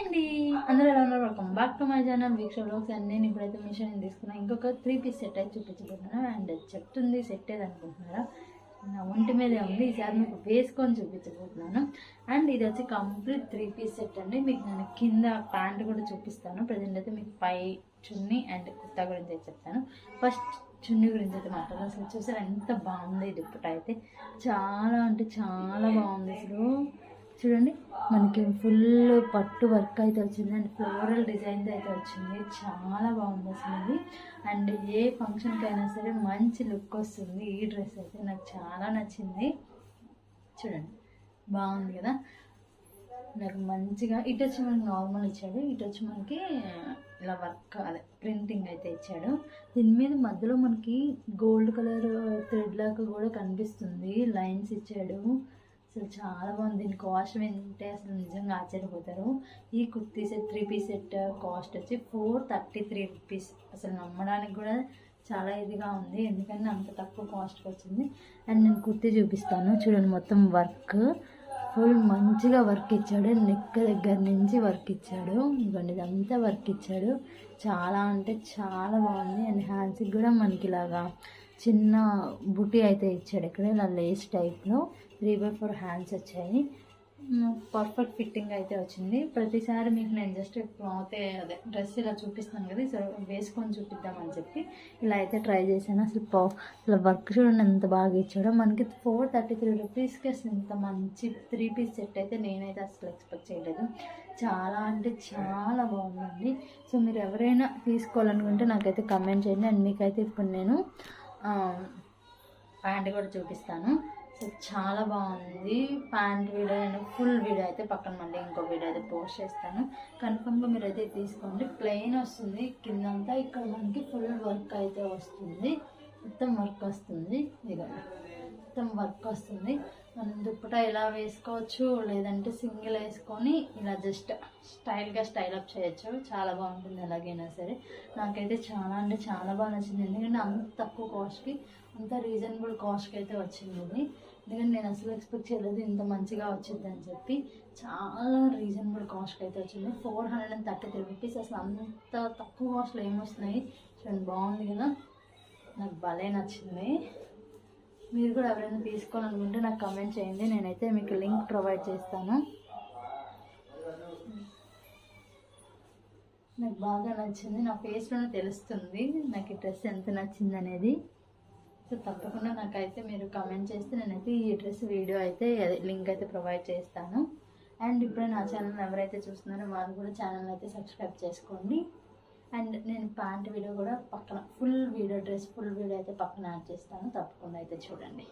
అండి. అందరూ ఎలా ఉన్నారు? Welcome back to my channel Veeksha vlogs and నేను ఇప్పుడైతే మిషన్ తీసుకున్నాను ఇంకొక త్రీ పీస్ సెట్ అయితే చూపించబోతున్నాను అండ్ చెప్తుంది సెట్ ఏది అనుకుంటున్నారా నా ఒంటి మీదే ఉంది. ఈసారి మీకు వేసుకొని చూపించబోతున్నాను. అండ్ ఇది వచ్చి కంప్లీట్ త్రీ పీస్ సెట్ అండి. మీకు నేను కింద ప్యాంట్ కూడా చూపిస్తాను. ప్రజెంట్ అయితే మీకు పై చున్నీ అండ్ కుర్తా గురించి అయితే చెప్తాను. ఫస్ట్ చున్నీ గురించి అయితే మాట్లాడాలి అసలు చూసారు ఎంత బాగుంది దుప్పట అయితే. చాలా అంటే చాలా బాగుంది అసలు. చూడండి మనకి ఫుల్ పట్టు వర్క్ అయితే వచ్చింది. అండ్ ఫ్లోరల్ డిజైన్ అయితే వచ్చింది. చాలా బాగుంది అసలు అండ్ ఏ ఫంక్షన్కి అయినా సరే మంచి లుక్ వస్తుంది. ఈ డ్రెస్ అయితే నాకు చాలా నచ్చింది. చూడండి బాగుంది కదా? నాకు మంచిగా ఇటు వచ్చి మనకి నార్మల్ ఇచ్చాడు. ఇటు వచ్చి మనకి ఇలా వర్క్ అదే ప్రింటింగ్ అయితే ఇచ్చాడు. దీని మీద మధ్యలో మనకి గోల్డ్ కలర్ థ్రెడ్ లాగా కూడా కనిపిస్తుంది. లైన్స్ ఇచ్చాడు. అసలు చాలా బాగుంది. దీని కాస్ట్ వింటే అసలు నిజంగా ఆశ్చర్యపోతారు. ఈ kurti set three piece set cost వచ్చి ఫోర్ థర్టీ త్రీ రూపీస్. అసలు నమ్మడానికి కూడా చాలా ఇదిగా ఉంది. ఎందుకంటే అంత తక్కువ కాస్ట్కి వచ్చింది. అండ్ నేను కుర్తీ చూపిస్తాను. చూడండి మొత్తం వర్క్. ఫుల్ మంచిగా వర్క్ ఇచ్చాడు. నెక్ దగ్గర నుంచి వర్క్ ఇచ్చాడు. ఇవ్వండి ఇదంతా వర్క్ ఇచ్చాడు. చాలా అంటే చాలా బాగుంది. అండ్ హ్యాండ్స్కి కూడా మనకి ఇలాగా చిన్న బుటీ అయితే ఇచ్చాడు. ఇక్కడ ఇలా లేస్ టైప్లో త్రీ బై ఫోర్ హ్యాండ్స్ వచ్చాయి. పర్ఫెక్ట్ ఫిట్టింగ్ అయితే వచ్చింది. ప్రతిసారి మీకు నేను జస్ట్ క్లాత్ అదే డ్రెస్ ఇలా చూపిస్తాను కదా సో వేసుకొని చూపిద్దామని చెప్పి ఇలా అయితే ట్రై చేశాను. అసలు అసలు వర్క్ చూడండి ఎంత బాగా ఇచ్చాడో. మనకి ఫోర్ థర్టీ త్రీ రూపీస్కి అసలు ఇంత మంచి త్రీ పీస్ సెట్ అయితే నేనైతే అసలు ఎక్స్పెక్ట్ చేయలేదు. చాలా అంటే చాలా బాగుందండి. సో మీరు ఎవరైనా తీసుకోవాలనుకుంటే నాకైతే కమెంట్ చేయండి. అండ్ మీకైతే ఇప్పుడు నేను ప్యాంట్ కూడా చూపిస్తాను. చాలా బాగుంది. Pant video and full video అయితే పక్కన మళ్ళీ ఇంకో వీడియో అయితే పోస్ట్ చేస్తాను. కన్ఫర్మ్గా మీరు అయితే తీసుకోండి. ప్లెయిన్ వస్తుంది. కిందంతా ఇక్కడ మనకి ఫుల్ వర్క్ అయితే వస్తుంది. మొత్తం వర్క్ వస్తుంది. ఇదిగోండి వర్క్ వస్తుంది. మనం దుప్పట ఎలా వేసుకోవచ్చు లేదంటే సింగిల్ వేసుకొని ఇలా జస్ట్ స్టైల్గా స్టైల్ అప్ చేయొచ్చు. చాలా బాగుంటుంది ఎలాగైనా సరే. నాకైతే చాలా అంటే చాలా బాగా నచ్చింది. ఎందుకంటే అంత తక్కువ కాస్ట్కి అంత రీజనబుల్ కాస్ట్కి అయితే వచ్చింది ఇది. ఎందుకంటే నేను అసలు ఎక్స్పెక్ట్ చేయలేదు ఇంత మంచిగా వచ్చింది అని చెప్పి. చాలా రీజనబుల్ కాస్ట్కి అయితే వచ్చింది. Four hundred and thirty three rupees. అసలు అంత తక్కువ కాస్ట్లో ఏమొస్తున్నాయి చూడండి బాగుంది కదా? నాకు భలే నచ్చింది. మీరు కూడా ఎవరైనా తీసుకోవాలనుకుంటే నాకు కమెంట్ చేయండి. నేనైతే మీకు లింక్ ప్రొవైడ్ చేస్తాను. నాకు బాగా నచ్చింది. నా ఫేస్లోనే తెలుస్తుంది నాకు ఈ డ్రెస్ ఎంత నచ్చింది అనేది. సో తప్పకుండా నాకైతే మీరు కమెంట్ చేస్తే నేనైతే ఈ డ్రెస్ వీడియో అయితే లింక్ అయితే ప్రొవైడ్ చేస్తాను. అండ్ ఇప్పుడే నా ఛానల్ ఎవరైతే చూస్తున్నారో వాళ్ళు కూడా ఛానల్ అయితే సబ్స్క్రైబ్ చేసుకోండి. అండ్ నేను ప్యాంట్ వీడియో కూడా పక్కన full video dress full video అయితే పక్కన యాడ్ చేస్తాను. తప్పకుండా అయితే చూడండి.